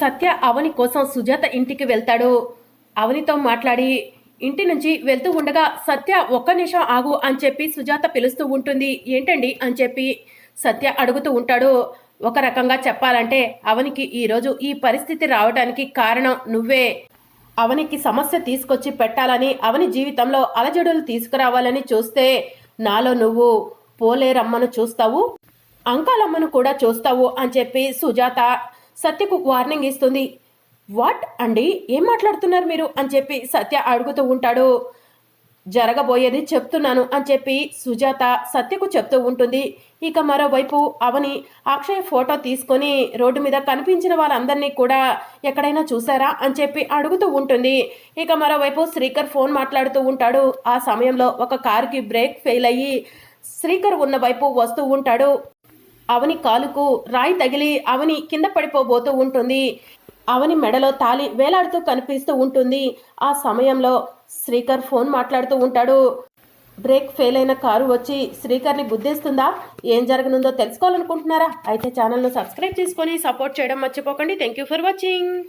సత్య అవని కోసం సుజాత ఇంటికి వెళ్తాడు. అవనితో మాట్లాడి ఇంటి నుంచి వెళ్తూ ఉండగా సత్య ఒక్క నిమిషం ఆగు అని చెప్పి సుజాత పిలుస్తూ ఉంటుంది. ఏంటండి? అని చెప్పి సత్య అడుగుతూ ఉంటాడు. ఒక రకంగా చెప్పాలంటే అవనికి ఈరోజు ఈ పరిస్థితి రావడానికి కారణం నువ్వే. అవనికి సమస్య తీసుకొచ్చి పెట్టాలని అవని జీవితంలో అలజడులు తీసుకురావాలని చూస్తే నాలో నువ్వు పోలేరమ్మను చూస్తావు అంకాలమ్మను కూడా చూస్తావు అని చెప్పి సుజాత సత్యకు వార్నింగ్ ఇస్తుంది. వాట్ అండి? ఏం మాట్లాడుతున్నారు మీరు? అని చెప్పి సత్య అడుగుతూ ఉంటాడు. జరగబోయేది చెప్తున్నాను అని చెప్పి సుజాత సత్యకు చెప్తూ ఉంటుంది. ఇక మరోవైపు అవని అక్షయ్ ఫోటో తీసుకొని రోడ్డు మీద కనిపించిన వాళ్ళందరినీ కూడా ఎక్కడైనా చూసారా అని చెప్పి అడుగుతూ ఉంటుంది. ఇక మరోవైపు శ్రీకర్ ఫోన్ మాట్లాడుతూ ఉంటాడు. ఆ సమయంలో ఒక కారుకి బ్రేక్ ఫెయిల్ అయ్యి శ్రీకర్ ఉన్న వైపు వస్తూ ఉంటాడు. అవని కాలుకు రాయి తగిలి అవని కింద పడిపోబోతూ ఉంటుంది. అవని మెడలో తాలి వేలాడుతూ కనిపిస్తూ ఉంటుంది. ఆ సమయంలో శ్రీకర్ ఫోన్ మాట్లాడుతూ ఉంటాడు. బ్రేక్ ఫెయిల్ అయిన కారు వచ్చి శ్రీకర్ని గుద్దేస్తుందా? ఏం జరగనుందో తెలుసుకోవాలనుకుంటున్నారా? అయితే ఛానల్ను సబ్స్క్రైబ్ చేసుకొని సపోర్ట్ చేయడం మర్చిపోకండి. Thank you for watching.